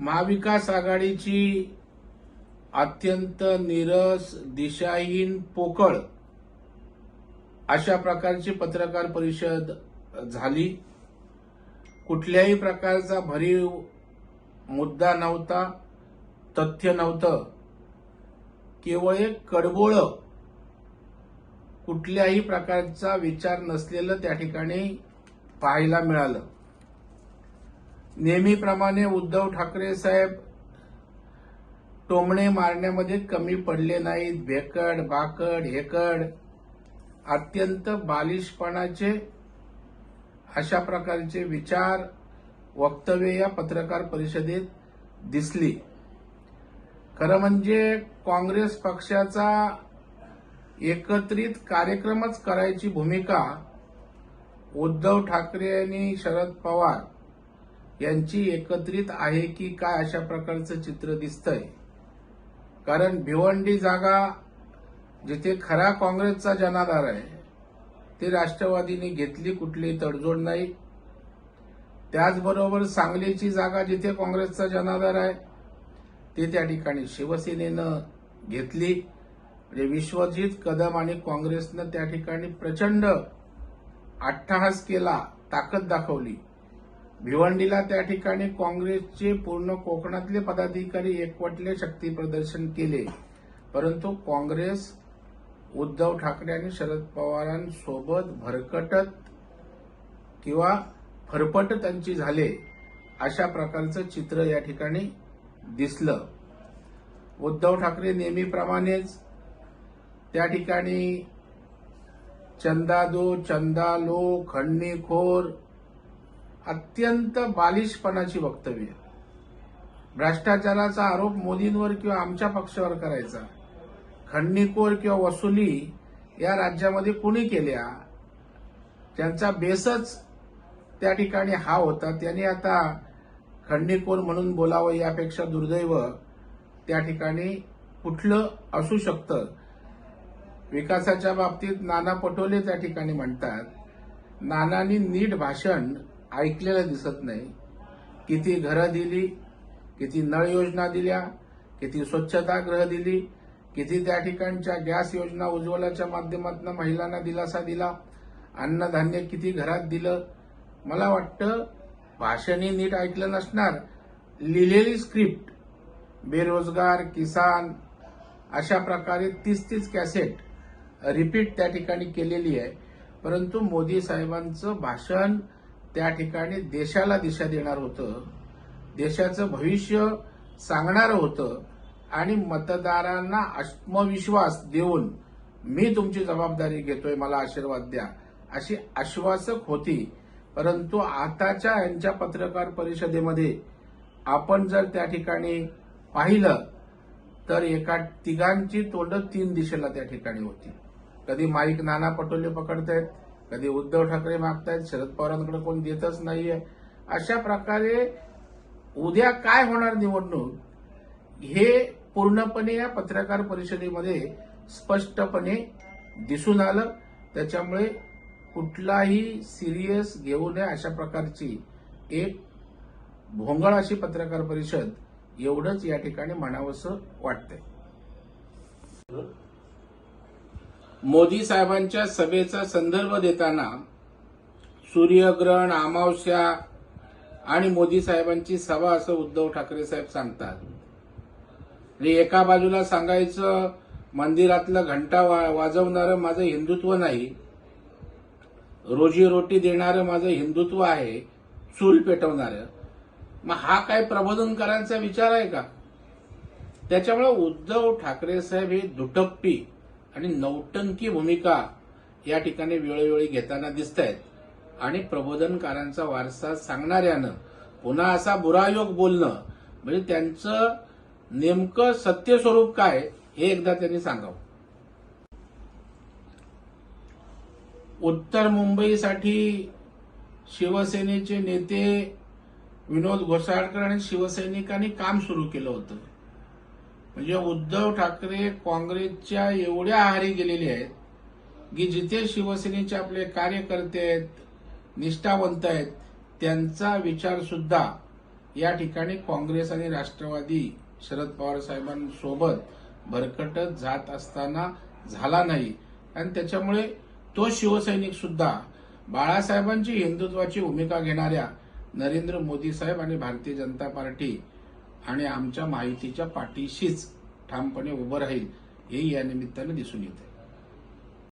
महाविकास आघाडीची अत्यंत निरस दिशाहीन पोकळ अशा प्रकारची पत्रकार परिषद झाली. कुठल्याही प्रकारचा भरीव मुद्दा नव्हता तथ्य नव्हतं. केवळ एक कडबोळ कुठल्याही प्रकारचा विचार नसलेलं त्या ठिकाणी पाहायला मिळालं. नेहमीप्रमाणे उद्धव ठाकरे साहेब टोमणे मारण्यामध्ये कमी पडले नाहीत. भेकड बाकड हेकड अत्यंत बालिशपणाचे अशा प्रकारचे विचार वक्तव्य या पत्रकार परिषदेत दिसली. खरं म्हणजे काँग्रेस पक्षाचा एकत्रित कार्यक्रमच करायची भूमिका उद्धव ठाकरे आणि शरद पवार यांची एकत्रित आहे की काय अशा प्रकारचं चित्र दिसतंय. कारण भिवंडी जागा जिथे खरा काँग्रेसचा जनाधार आहे ते राष्ट्रवादीने घेतली कुठलीही तडजोड नाही. त्याचबरोबर सांगलीची जागा जिथे काँग्रेसचा जनाधार आहे ते त्या ठिकाणी शिवसेनेनं घेतली. म्हणजे विश्वजित कदम आणि काँग्रेसनं त्या ठिकाणी प्रचंड अट्टहास केला ताकद दाखवली. भिवंडीला त्या ठिकाणी काँग्रेसचे पूर्ण कोकणातले पदाधिकारी एकवटले शक्ती प्रदर्शन केले. परंतु काँग्रेस उद्धव ठाकरे आणि शरद पवारांसोबत भरकटत किंवा फरफट त्यांची झाले अशा प्रकारचं चित्र या ठिकाणी दिसलं. उद्धव ठाकरे नेहमीप्रमाणेच त्या ठिकाणी चंदा चंदादो चंदालो खंडणीखोर अत्यंत बालिशपणाची वक्तव्य भ्रष्टाचाराचा आरोप मोदींवर किंवा आमच्या पक्षावर करायचा खंडणीखोर किंवा वसुली या राज्यामध्ये कुणी केल्या ज्यांचा बेसच त्या ठिकाणी हा होता त्यांनी आता खंडणीखोर म्हणून बोलावं यापेक्षा दुर्दैव त्या ठिकाणी कुठलं असू शकतं. विकासाच्या बाबतीत नाना पटोले त्या ठिकाणी म्हणतात नानांनी नीट भाषण ऐकलेलं दिसत नाही. किती घरं दिली किती नळ योजना दिल्या किती स्वच्छतागृह दिली किती त्या ठिकाणच्या गॅस योजना उज्ज्वलाच्या माध्यमातून महिलांना दिलासा दिला अन्नधान्य किती घरात दिलं. मला वाटतं भाषणही नीट ऐकलं नसणार. लिहिलेली स्क्रिप्ट बेरोजगार किसान अशा प्रकारे तीस तीस कॅसेट रिपीट त्या ठिकाणी केलेली आहे. परंतु मोदी साहेबांचं भाषण त्या ठिकाणी देशाला दिशा देणार होतं देशाचं भविष्य सांगणारं होतं आणि मतदारांना आत्मविश्वास देऊन मी तुमची जबाबदारी घेतोय मला आशीर्वाद द्या अशी आश्वासक होती. परंतु आताच्या यांच्या पत्रकार परिषदेमध्ये आपण जर त्या ठिकाणी पाहिलं तर एका तिघांची तोंड तीन दिशेला त्या ठिकाणी होती. कधी माईक नाना पटोले पकडतायत कधी उद्धव ठाकरे मागतायत शरद पवारांकडे कोण देतच नाहीये. अशा प्रकारे उद्या काय होणार निवडणूक हे पूर्णपणे या पत्रकार परिषदेमध्ये स्पष्टपणे दिसून आलं. त्याच्यामुळे कुठलाही सिरियस घेऊ नये अशा प्रकारची एक भोंगळ अशी पत्रकार परिषद एवढंच या ठिकाणी म्हणावंसं वाटतंय. मोदी साहेबांच्या सभेचा संदर्भ देताना सूर्यग्रहण अमावस्या आणि मोदी साहेबांची सभा असं उद्धव ठाकरे साहेब सांगतात. म्हणजे एका बाजूला सांगायचं मंदिरातलं घंटा वा- वाजवणारं माझं हिंदुत्व नाही रोजीरोटी देणारं माझं हिंदुत्व आहे चूल पेटवणारं मग हा काय प्रबोधनकारांचा विचार आहे का? त्याच्यामुळे उद्धव ठाकरे साहेब हे दुटप्पी आणि नौटंकी भूमिका या ठिकाणी वेळोवेळी घेताना दिसत आहेत आणि प्रबोधनकारांचा वारसा सांगणाऱ्यानं पुन्हा असा बुरायोग बोलणं म्हणजे त्यांचं नेमकं सत्य स्वरूप काय हे एकदा त्यांनी सांगावं. उत्तर मुंबईसाठी शिवसेनेचे नेते विनोद घोसाळकर आणि शिवसैनिकांनी काम सुरू केलं होतं. म्हणजे उद्धव ठाकरे काँग्रेसच्या एवढ्या आहारी गेलेले आहेत की जिथे शिवसेनेचे आपले कार्यकर्ते आहेत निष्ठावंत आहेत त्यांचा विचार सुद्धा या ठिकाणी काँग्रेस आणि राष्ट्रवादी शरद पवार साहेबांसोबत भरकटत जात असताना झाला नाही. आणि त्याच्यामुळे तो शिवसैनिक सुद्धा बाळासाहेबांची हिंदुत्वाची भूमिका घेणाऱ्या नरेंद्र मोदी साहेब आणि भारतीय जनता पार्टी आणि आमच्या माहितीच्या पाठीशीच ठामपणे उभं राहील हे या निमित्ताने दिसून येतं